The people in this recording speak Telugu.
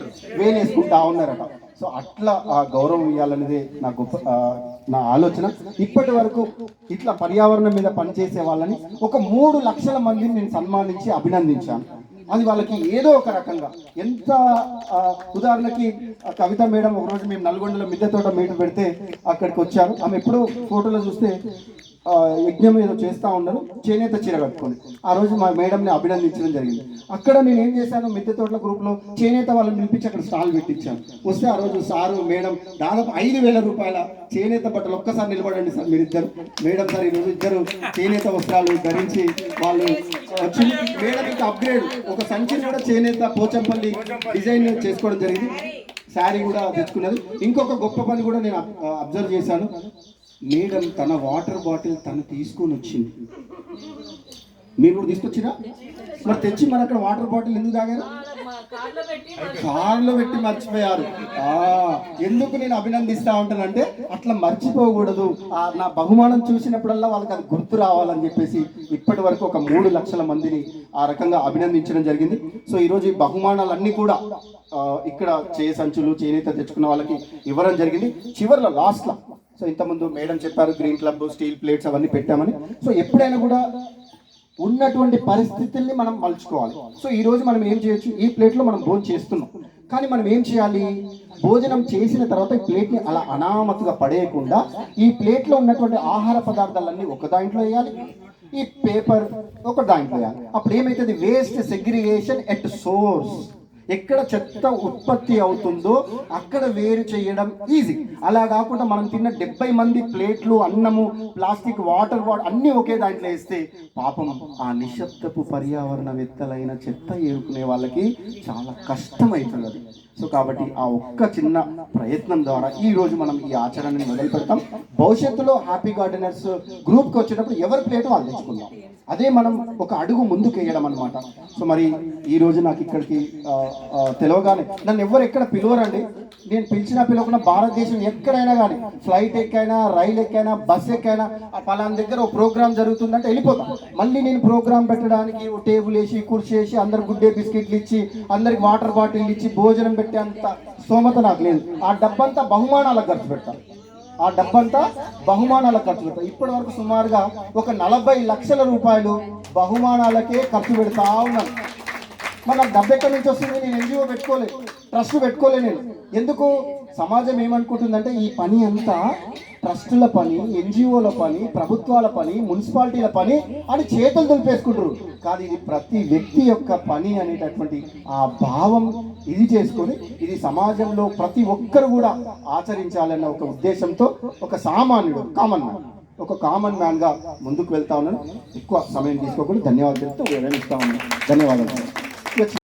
ఏమంటారు వేలేసుకుంటా ఉన్నారట. సో అట్లా ఆ గౌరవం ఇవ్వాలనేది నా గొప్ప నా ఆలోచన. ఇప్పటి వరకు ఇట్లా పర్యావరణం మీద పనిచేసే వాళ్ళని ఒక మూడు లక్షల మందిని నేను సన్మానించి అభినందించాను. అది వాళ్ళకి ఏదో ఒక రకంగా. ఎంత ఉదాహరణకి కవిత మేడం ఒకరోజు మేము నల్గొండలో మిద్దె తోట మీటర్ పెడితే అక్కడికి వచ్చారు. ఆమె ఎప్పుడూ ఫోటోలో చూస్తే యజ్ఞం ఏదో చేస్తూ ఉన్నారు చేనేత చీర కట్టుకొని. ఆ రోజు మా మేడంని అభినందించడం జరిగింది. అక్కడ నేను ఏం చేశాను? మిద్దె తోటల గ్రూప్లో చేనేత వాళ్ళని పిలిపించి అక్కడ స్టాల్ పెట్టించాను. వస్తే ఆ రోజు సారు మేడం దాదాపు ఐదు వేల రూపాయల చేనేత బట్టలు ఒక్కసారి నిలబడండి సార్ మీరిద్దరు. మేడం సార్ ఈరోజు ఇద్దరు చేనేత వస్త్రాలు ధరించి వాళ్ళు వచ్చి మేడం ఇంకా అప్గ్రేడ్ ఒక సంచిని కూడా చేనేత పోచంపల్లి డిజైన్ చేసుకోవడం జరిగింది. శారీ కూడా తెచ్చుకున్నది. ఇంకొక గొప్ప పని కూడా నేను అబ్జర్వ్ చేశాను. మేడం తన వాటర్ బాటిల్ తను తీసుకొని వచ్చింది. మీరు కూడా తీసుకొచ్చిరా? మరి తెచ్చి మరి అక్కడ వాటర్ బాటిల్ ఎందుకు తాగారు? కార్లో పెట్టి మర్చిపోయారు. ఎందుకు నేను అభినందిస్తా ఉంటానంటే అట్లా మర్చిపోకూడదు. ఆ నా బహుమానం చూసినప్పుడల్లా వాళ్ళకి అది గుర్తు రావాలని చెప్పేసి ఇప్పటి వరకు ఒక మూడు లక్షల మందిని ఆ రకంగా అభినందించడం జరిగింది. సో ఈరోజు ఈ బహుమానాలన్నీ కూడా ఇక్కడ చే సంచులు చేనేత తెచ్చుకున్న వాళ్ళకి ఇవ్వడం జరిగింది. చివరిలో లాస్ట్లో సో ఇంతకుముందు మేడం చెప్పారు గ్రీన్ క్లబ్ స్టీల్ ప్లేట్స్ అవన్నీ పెట్టామని. సో ఎప్పుడైనా కూడా ఉన్నటువంటి పరిస్థితుల్ని మనం మలుచుకోవాలి. సో ఈ రోజు మనం ఏం చేయొచ్చు? ఈ ప్లేట్లో మనం భోజనం చేస్తున్నాం. కానీ మనం ఏం చేయాలి? భోజనం చేసిన తర్వాత ఈ ప్లేట్ని అలా అనామతుగా పడేయకుండా ఈ ప్లేట్లో ఉన్నటువంటి ఆహార పదార్థాలన్నీ ఒక దాంట్లో వేయాలి. ఈ పేపర్ ఒక దాంట్లో వేయాలి. అప్పుడు ఏమవుతుంది వేస్ట్ సెగ్రిగేషన్ ఎట్ సోర్స్ ఎక్కడ చెత్త ఉత్పత్తి అవుతుందో అక్కడ వేరు చేయడం ఈజీ అలా కాకుండా మనం తిన్న డెబ్బై మంది ప్లేట్లు అన్నము ప్లాస్టిక్ వాటర్ వాటర్ అన్నీ ఒకే దాంట్లో వేస్తే పాపం ఆ నిశ్శబ్దపు పర్యావరణవేత్తలైన చెత్త ఏరుకునే వాళ్ళకి చాలా కష్టమవుతుంది అది సో కాబట్టి ఆ ఒక్క చిన్న ప్రయత్నం ద్వారా ఈ రోజు మనం ఈ ఆచరణని మొదలు పెడతాం. భవిష్యత్తులో హ్యాపీ గార్డెనర్స్ గ్రూప్కి వచ్చేటప్పుడు ఎవరి ప్లేట్ వాళ్ళు తెచ్చుకుందాం అదే మనం ఒక అడుగు ముందుకు వేయడం అనమాట సో మరి ఈ రోజు నాకు ఇక్కడికి తెలవగానే నన్ను ఎవరు ఎక్కడ పిలవరండి. నేను పిలిచినా పిలవకుండా భారతదేశం ఎక్కడైనా కానీ ఫ్లైట్ ఎక్కైనా రైలు ఎక్కైనా బస్ ఎక్కైనా పలానా దగ్గర ఒక ప్రోగ్రామ్ జరుగుతుందంటే వెళ్ళిపోతాం. మళ్ళీ నేను ప్రోగ్రామ్ పెట్టడానికి టేబుల్ వేసి కుర్చీ వేసి అందరు గుడ్డే బిస్కెట్లు ఇచ్చి అందరికి వాటర్ బాటిల్ ఇచ్చి భోజనం పెట్టి పెట్టేంత స్తోమత నాకు లేదు. ఆ డబ్బంతా బహుమానాలకు ఖర్చు పెడతాను ఆ డబ్బంతా బహుమానాలకు ఖర్చు పెడతాను ఇప్పటి వరకు సుమారుగా ఒక నలభై లక్షల రూపాయలు బహుమానాలకే ఖర్చు పెడతా ఉన్నాను. మన డబ్బు ఎక్కడి నుంచి వస్తుంది? నేను ఎన్జిఓ పెట్టుకోలేదు ట్రస్ట్ పెట్టుకోలే నేను. ఎందుకు? సమాజం ఏమనుకుంటుందంటే ఈ పని అంతా ట్రస్టుల పని ఎన్జిఓల పని ప్రభుత్వాల పని మున్సిపాలిటీల పని అని చేతులు దులిపేసుకుంటారు. కాదు ఇది ప్రతి వ్యక్తి యొక్క పని అనేటటువంటి ఆ భావం ఇది చేసుకొని ఇది సమాజంలో ప్రతి ఒక్కరు కూడా ఆచరించాలన్న ఒక ఉద్దేశంతో ఒక సామాన్యుడు కామన్ మ్యాన్ ఒక కామన్ మ్యాన్గా ముందుకు వెళ్తా ఉన్నాను ఎక్కువ సమయం తీసుకోకుండా ధన్యవాదాలు చెప్తూ వివరణిస్తా ఉన్నాను. ధన్యవాదాలు.